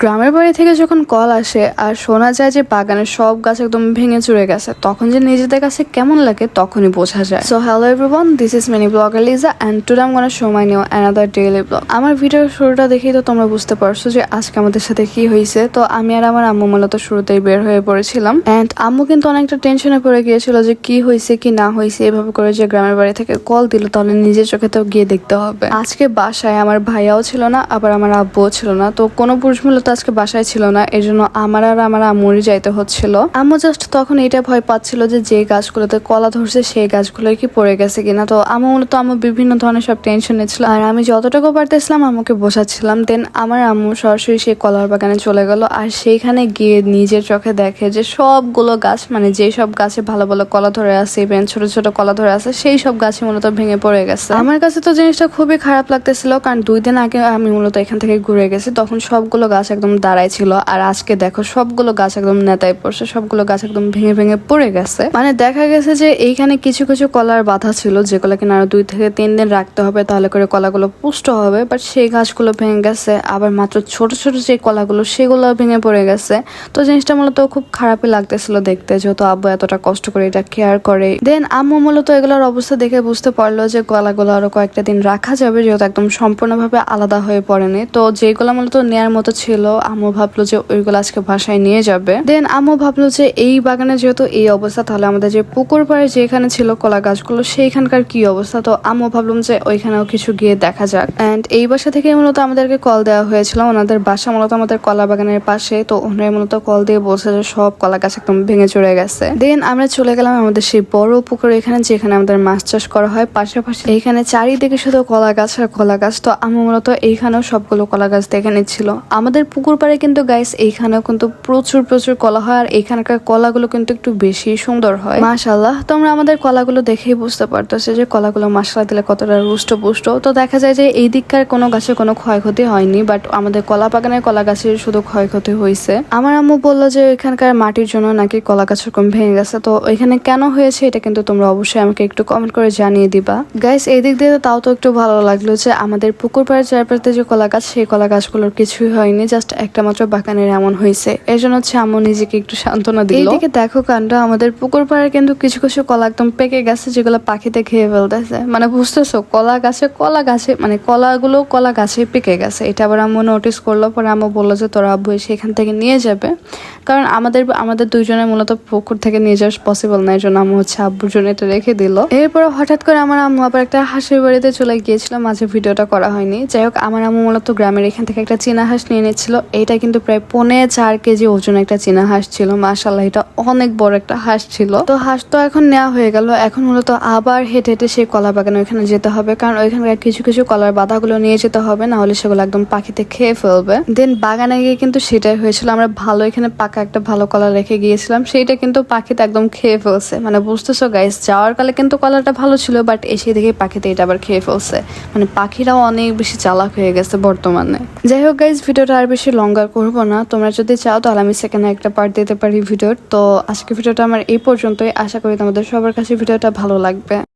গ্রামের বাড়ি থেকে যখন কল আসে আর শোনা যায় যে বাগানের সব গাছ একদম ভেঙে চুরে গেছে, তখন যে নিজেদের কাছে কেমন লাগে তখনই বোঝা যায়। So hello everyone this is mini vlogger Liza and today I'm gonna সময় নিউ অ্যানাদার ডেইলি ব্লগ আমার ভিডিওর শুরুটা দেখেই তো তোমরা বুঝতে পারছ যে আজকে আমাদের সাথে কি হয়েছে। তো আমি আর আমার আম্মু মূলত শুরুতেই বের হয়ে পড়েছিলাম। অ্যান্ড আম্মু কিন্তু অনেকটা টেনশনে পড়ে গিয়েছিল যে কি হয়েছে, কি না হয়েছে, এভাবে করে যে গ্রামের বাড়ি থেকে কল দিল, তাহলে নিজের চোখে তো গিয়ে দেখতে হবে। আজকে বাসায় আমার ভাইয়াও ছিল না, আবার আমার আব্বুও ছিল না। তো কোনো পুরুষ মূলত আজকে বাসায় ছিল না, এর জন্য আমার আর আমার আম্মুরই যাইতে হচ্ছিল। আম্মু জাস্ট তখন এটা ভয় পাচ্ছিল যে যে গাছগুলোতে কলা ধরছে সেই গাছগুলো কি পড়ে গেছে কিনা। তো আম্মু মূলত আমার বিভিন্ন ধরনের সব টেনশন নিচ্ছিল আর আমি যতটুকু পারতেছিলাম আমাকে বসাচ্ছিলাম দেন আমার আম্মু সরাসরি সেই কলার বাগানে চলে গেল আর সেইখানে গিয়ে নিজের চোখে দেখে যে সবগুলো গাছ মানে যে সব গাছে ভালো ভালো কলা ধরে আছে ইভেন ছোট ছোট কলা ধরে আছে, সেই সব গাছে মূলত ভেঙে পড়ে গেছে। আমার কাছে তো জিনিসটা খুবই খারাপ লাগতেছিল কারণ দুই দিন আগে আমি মূলত এখান থেকে ঘুরে গেছি, তখন সবগুলো গাছ একদম দাঁড়াই ছিল, আর আজকে দেখো সবগুলো গাছ একদম নেতায় পড়ছে, সবগুলো গাছ একদম ভেঙে ভেঙে পড়ে গেছে। মানে দেখা গেছে যে এইখানে কিছু কিছু কলার বাধা ছিল, যেগুলো কিনা আরও দুই থেকে তিন দিন রাখতে হবে, তাহলে করে কলাগুলো পুষ্ট হবে বাট সেই গাছগুলো ভেঙে গেছে, আবার মাত্র ছোট ছোট যে কলাগুলো সেগুলো ভেঙে পড়ে গেছে। তো জিনিসটা মূলত খুব খারাপই লাগতেছিল দেখতে, যেহেতু আব্বু এতটা কষ্ট করে এটা কেয়ার করে। দেন আম্মু মূলত এগুলোর অবস্থা দেখে বুঝতে পারল যে কলাগুলো আরও কয়েকটা দিন রাখা যাবে, যেহেতু একদম সম্পূর্ণভাবে আলাদা হয়ে পড়েনি। তো যেগুলো মূলত নেয়ার মতো ছিল আম্মু ভাবলো যে ওইগুলো আজকে বাসায় নিয়ে যাবে। দেন আম্মু ভাবলো যে এই বাগানে যেহেতু এই অবস্থা, তাহলে আমাদের যে পুকুর পাড়ে যেখানে ছিল কলা গাছগুলো, সেইখানকার কি অবস্থা? তো আম্মু ভাবলাম যে ওইখানেও কিছু গিয়ে দেখা যাক। অ্যান্ড এই বাসা থেকে মূলত আমাদেরকে কল দেওয়া হয়েছিল। ওনাদের বাসা মূলত আমাদের কলা বাগানের পাশে। তো ওনারা মূলত কল দিয়ে বলছে যে সব কলা গাছ একদম ভেঙে চড়ে গেছে। দেন আমরা চলে গেলাম আমাদের সেই বড় পুকুর এখানে, যেখানে আমাদের মাছ চাষ করা হয়। পাশাপাশি এইখানে চারিদিকে শুধু কলা গাছ আর কলা গাছ। তো আমি মূলত এইখানেও সবগুলো কলা গাছ দেখে নিচ্ছিল। আমাদের পুকুর পাড়ে কিন্তু গাইস এইখানেও কিন্তু প্রচুর প্রচুর কলা হয় আর এখানকার কলাগুলো কিন্তু একটু বেশি সুন্দর হয়। মাশাল্লাহ তোমরা আমাদের কলাগুলো দেখেই বুঝতে পারতেছে যে কলাগুলো মশলা দিলে কতটা রুষ্ট পুষ্ট। তো দেখা যায় যে এই দিককার কোনো গাছে কোনো ক্ষয়ক্ষতি হয়নি বাট আমাদের কলা বাগানের কলা গাছের শুধু ক্ষয়ক্ষতি হয়েছে আমার আম্মু বলল যে এখানকার মাটির জন্য নাকি কলা গাছ এরকম ভেঙে গেছে। তো এখানে কেন হয়েছে এটা কিন্তু তোমরা অবশ্যই আমাকে একটু কমেন্ট করে জানিয়ে দিবা। গাইস এই দিক দিয়ে তাও তো একটু ভালো লাগল যে আমাদের পুকুর পাড়ের চারপাশে যে কলা গাছ, সেই কলা গাছগুলোর কিছুই হয়নি। জাস্ট একটা মাত্র বাগানের এমন হয়েছে। এর জন্য হচ্ছে আম্মু নিজেকে একটু সান্ত্বনা দিল। এইদিকে দেখো কাণ্ড, আমাদের পুকুর পাড়ে কিন্তু কিছু কিছু কলা একদম পেকে গেছে, যেগুলো পাখিতে খেয়ে ফেলতেছে। মানে বুঝতেছো, কলা গাছে কলা গাছে মানে কলাগুলো কলা গাছে পেকে গেছে। এটা আবার আম্মু নোটিস করল, পরে আম্মু বলল যে, তোরা আব্বু এসে এখান থেকে নিয়ে যাবে। কারণ আমাদের আমাদের দুইজনের মূলত পুকুর থেকে নিয়ে যাওয়া পসিবল না এর জন্য আম্মু হচ্ছে আব্বুর জন্য এটা রেখে দিল। এরপর হঠাৎ করে আমার আম্মু আবার একটা হাঁসের বাড়িতে চলে গিয়েছিল, মাঝে ভিডিওটা করা হয়নি। যাই হোক, আমার আম্মু মূলত গ্রামের এখান থেকে একটা চীনা হাঁস নিয়ে নিচ্ছিল এটা কিন্তু প্রায় পৌনে চার কেজি ওজন একটা চীনা হাঁস ছিল। মাশাল্লাহ এটা অনেক বড় একটা হাঁস ছিল। তো হাঁস তো এখন নেওয়া হয়ে গেল। এখন মূলত আবার হেঁটে হেঁটে সেই কলা বাগানে ওইখানে যেতে হবে। কারণ ওইখানকার কিছু কিছু কলার বাধাগুলো নিয়ে যেতে হবে, না হলে সেগুলো একদম পাখিতে খেয়ে ফেলবে। দেন বাগানে গিয়ে কিন্তু সেটাই হয়েছিল। আমরা ভালো এখানে পাকা একটা ভালো কলা রেখে গিয়েছিলাম। সেইটা কিন্তু পাখিতে একদম খেয়ে ফেলছে। মানে বুঝতেছো গাইস যাওয়ার কালে কিন্তু কলাটা ভালো ছিল বাট এসে দেখে পাখিতে এটা আবার খেয়ে ফেলছে। মানে পাখিরাও অনেক বেশি চালাক হয়ে গেছে বর্তমানে। যাই হোক গাইস ভিডিওটা আর বেশি লঙ্গার করব না। তোমরা যদি চাও তাহলে আমি সেখানে একটা পার্ট দিতে পারি ভিডিওর তো আজকে ভিডিওটা আমার এই পর্যন্তই। আশা করি তোমাদের সবার কাছে ভিডিওটা ভালো লাগবে।